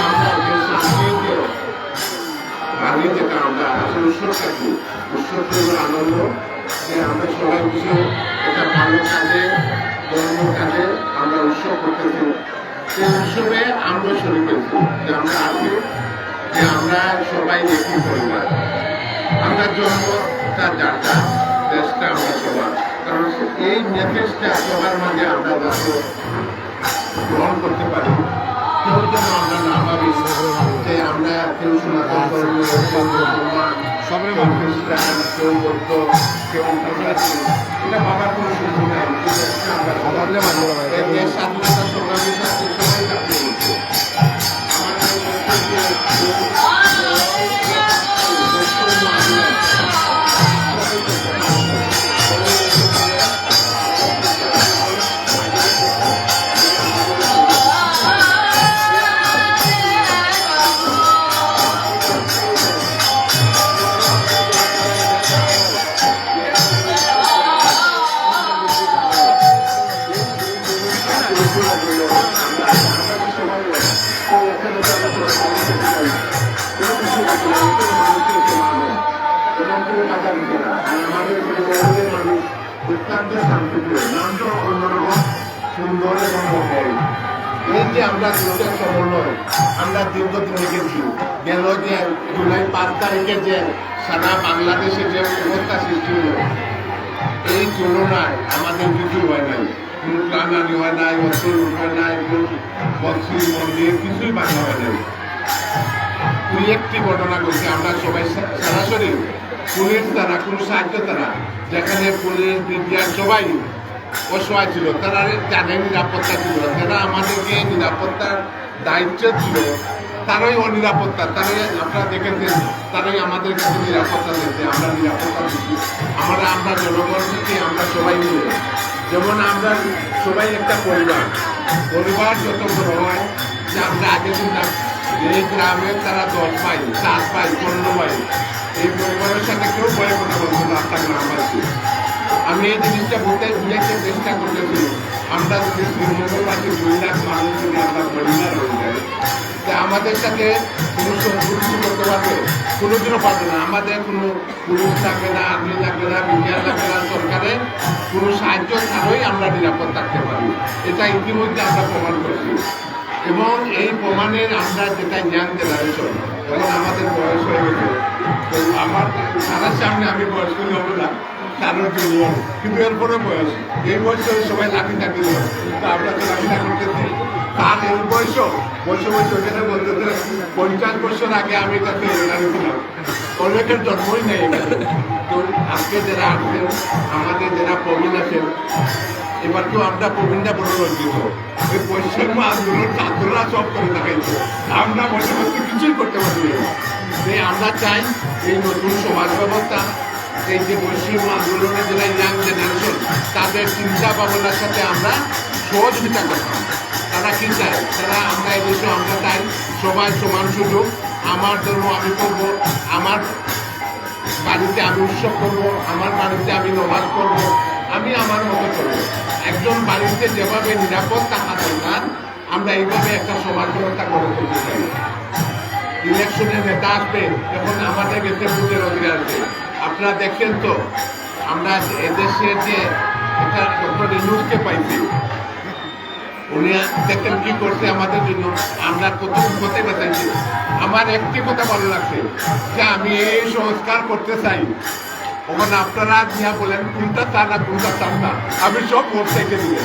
আমরা বাঙালি যেটা আমরা আসলে উৎসব থাকি উৎসব আনন্দ যে আমরা সবাই মিশে একটা ভালো কাজে ধর্ম আমরা উৎসব করতেছি সেই উৎসবে আমরা শুরু করেছি যে আমরা আছি যে আমরা সবাই একই পরিবার আমরা জন্ম তার যার দেশটা আমরা সবার কারণ এই মেসেজটা সবার মাঝে আমরা যাতে গ্রহণ করতে পারি। যে আমরা কেউ সনাতন কেউ মুসলমান কেউ খ্রিস্টান কেউ বৌদ্ধ কেউ এটা ভাবার এই যে আমরা দুটো সমন্বয় আমরা দীর্ঘদিন দেখেছি গেল যে জুলাই পাঁচ তারিখে যে সারা বাংলাদেশে যে অবস্থা সৃষ্টি হলো এই তুলনায় আমাদের কিছু হয় নাই কোনো প্রাণানি হয় নাই অসুর হয় নাই মন্দির কিছুই বাংলা হয় নাই একটি ঘটনা ঘটছে। আমরা সবাই সরাসরি পুলিশ তারা কোনো সাহায্য তারা যেখানে পুলিশ বিজ্ঞান সবাই অসহায় ছিল। তারা জানে নিরাপত্তা ছিল। যারা আমাদেরকে নিরাপত্তার দায়িত্ব ছিল, তারাই অনিরাপত্তা, তারাই আপনারা দেখেছেন, তারাই আমাদের কাছে নিরাপত্তা দিচ্ছে আমরা নিরাপত্তা দিচ্ছি আমরা আমরা জনগণ থেকে আমরা সবাই মিলে। যেমন আমরা সবাই একটা পরিবার। পরিবার যত বড় হয়, যে আমরা আগে শুনতাম এই গ্রামে তারা দশ ভাই সাত ভাই পনেরো ভাই এই পরিবারের সাথে কেউ বলে কথা বলতো না একটা গ্রামবাসী আমি এই জিনিসটা বলতে বুঝাইতে চেষ্টা করতেছি। আমরা যদি শ্রীমঙ্গলবাসী দুই লাখ মানুষ যদি আমরা পরিবার হয়ে যাই তা আমাদের সাথে কোনো সংস্কৃতি করতে পারবে? কোনোদিনও পারবে না। আমাদের কোনো পুলিশ থাকবে না আর্মি থাকবে না বিজ্ঞান থাকবে না সরকারের কোনো সাহায্য ছাড়াই আমরা নিরাপদ থাকতে পারি। এটা ইতিমধ্যে আমরা প্রমাণ করছি। এবং এই প্রমাণের আমরা যেটা জ্ঞান জেনারেশন এখন আমাদের বয়স হয়ে তো আমার সারার সামনে আমি বয়স্ক হব না কারোর জুনিয়র কিন্তু এরপরে বয়স। এই বয়সে সবাই লাঠি করে তো আমরা তো লাঠি করতেছি তার এই বয়স বয়স বয়স ওখানে বলতেছে পঞ্চাশ বছর আগে আমি তাকে এখানে ছিলাম অনেকের জন্মই নেই তো আজকে যারা আছেন আমাদের যারা প্রবীণ আছেন এবার তো আমরা প্রবীণরা লজ্জিত এই বৈষম্য আন্দোলন ছাত্ররা সব করে দেখাইছে। আমরা বসে বসে কিছুই করতে পারি। তাই আমরা চাই এই নতুন সমাজ ব্যবস্থা, এই যে বৈষম্য আন্দোলনের যারা ইয়াং জেনারেশন তাদের চিন্তা ভাবনার সাথে আমরা সহযোগিতা করতাম তারা কি চায়? তারা আমরা এই দেশে আমরা চাই সবাই সমান সুযোগ। আমার ধর্ম আমি করব, আমার বাড়িতে আমি উৎসব করব, আমার বাড়িতে আমি নমাজ করব আমি আমার মতো করব একজন বাড়িতে যেভাবে নিরাপদ থাকা দরকার, আমরা এইভাবে একটা ব্যবস্থা করে তুলতে চাই। ইলেকশনে নেতা আসবে এখন আমাদের কাছে ভোটের অধিকার আছে আপনারা দেখেন তো, আমরা এদেশের যে একটা ডক্টর নিউজকে পাইছি, উনি দেখেন কি করছে আমাদের জন্য। আমরা কত হতে বাঁচাইছি আমার একটি কথা ভালো লাগছে যে আমি এই সংস্কার করতে চাই। ওখানে আপনারা নিয়ে বলেন কোনটা চান না কোনটা না, আমি সব ভোট থেকে দিলে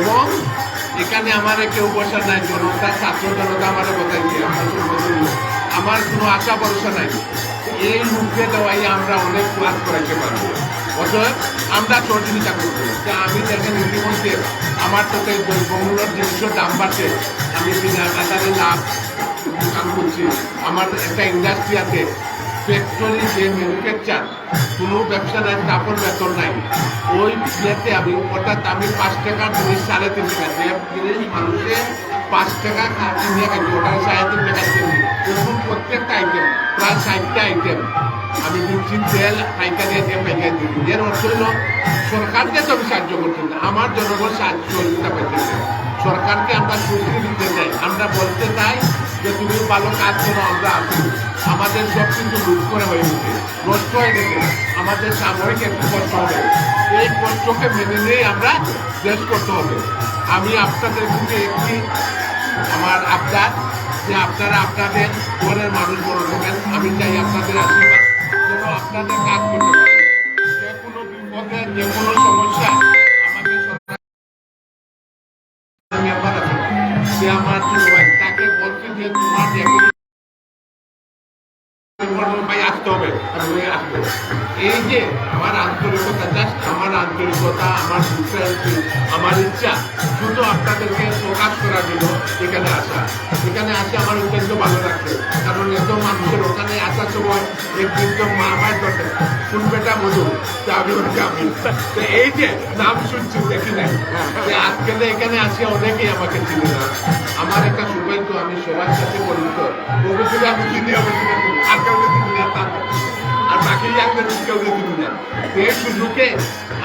এবং এখানে আমার কেউ বসা নাই, জনতা, ছাত্র জনতা আমার সব বসেনি। আমার কোনো আশা ভরসা নাই। এই মুখে দেওয়াই আমরা অনেক ক্লাস করাইতে পারব। অতএব আমরা সহযোগিতা করব। যে আমি দেখেন ইতিমধ্যে আমার তো দ্রব্যমূল্যের জিনিসের দাম বাড়ছে। আমি বিনা কাতারে লাভ দোকান করছি। আমার একটা ইন্ডাস্ট্রি আছে। ফ্যাক্টরি যে ম্যানুফ্যাকচার কোনো ব্যবসা নাই কাপড় বেতন নাই। ওই ইয়েতে আমি, অর্থাৎ আমি পাঁচ টাকার জিনিস সাড়ে তিন টাকা যে জিনিস মানুষের পাঁচ টাকা কিনে খাইছি ওটা সাড়ে তিন টাকা এরকম প্রত্যেকটা আইটেম প্রায় ষাটটা আইটেম আমি দিচ্ছি তেল, পাইকারি দিয়ে পাইকারি দিচ্ছি এর অর্থ হলো, সরকারকে তো আমি সাহায্য করছি না, আমার জনগণ সাহায্য সহযোগিতা পাইতেছে সরকারকে আমরা সুযোগ দিতে চাই আমরা বলতে চাই যে তুমি ভালো কাজ যেন আমরা আসি আমাদের সব কিছু লুট করে হয়ে গেছে, নষ্ট হয়ে গেছে। আমাদের সাময়িক একটু কষ্ট হবে। এই কষ্টকে মেনে নিয়েই আমরা দেশ করতে হবে। আমি আপনাদের কিন্তু একটি আমার আবদার যে আপনারা আপনাদের ঘরের মানুষ বড় হবেন। আমি চাই আপনাদের আশীর্বাদ, যেন আপনাদের কাজ করতে পারেন যে কোনো বিপদে, যে কোনো সমস্যা এই যে আমার আন্তরিকতা জাস্ট আমার আন্তরিকতা আমার sincerity, আমার ইচ্ছা শুধু আপনাদেরকে প্রকাশ করার জন্য এখানে আসা। এখানে আসে আমার অত্যন্ত ভালো লাগছে কারণ এত মানুষের ওখানে আসার সময় একদিন তো মা মায়ের কথা শুনবেটা মধু? আমি বলি, আমি এই যে নাম শুনছি দেখি নাই। যে আজকে এখানে আসে অনেকেই আমাকে চিনি না। আমার একটা সৌভাগ্য আমি সবার সাথে পরিচিত। অবশ্যই আমি চিনি আমি চিনি আর কেউ চিনি না আর বাকি একজন কেউ চিনি না। এই সুযোগে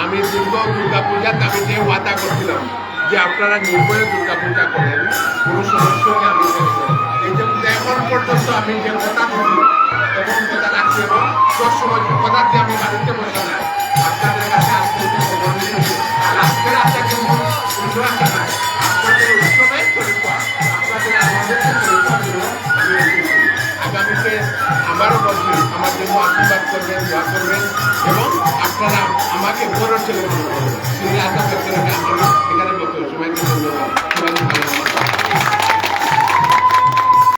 আমি দুর্গা দুর্গা পূজাতে আমি যে ওয়াদা করছিলাম যে আপনারা নির্ভয়ে দুর্গা পূজা করেন, কোনো সমস্যাকে আমি এখন পর্যন্ত আমি যে কথা বলি, এবং কথা রাখছি এবং সবসময় কথা দিয়ে আমি বাড়িতে বসে না নাই আপনাদের উৎসবে আপনাদের আমাদেরকে আগামীতে আবারও বলছি আমার জন্য আশীর্বাদ করবেন দোয়া করবেন এবং আপনারা আমাকে বড় ছেলে মনে করবেন সেই আশা ব্যক্ত রেখে আমি এখানে বলতে সবাইকে ধন্যবাদ। সবাইকে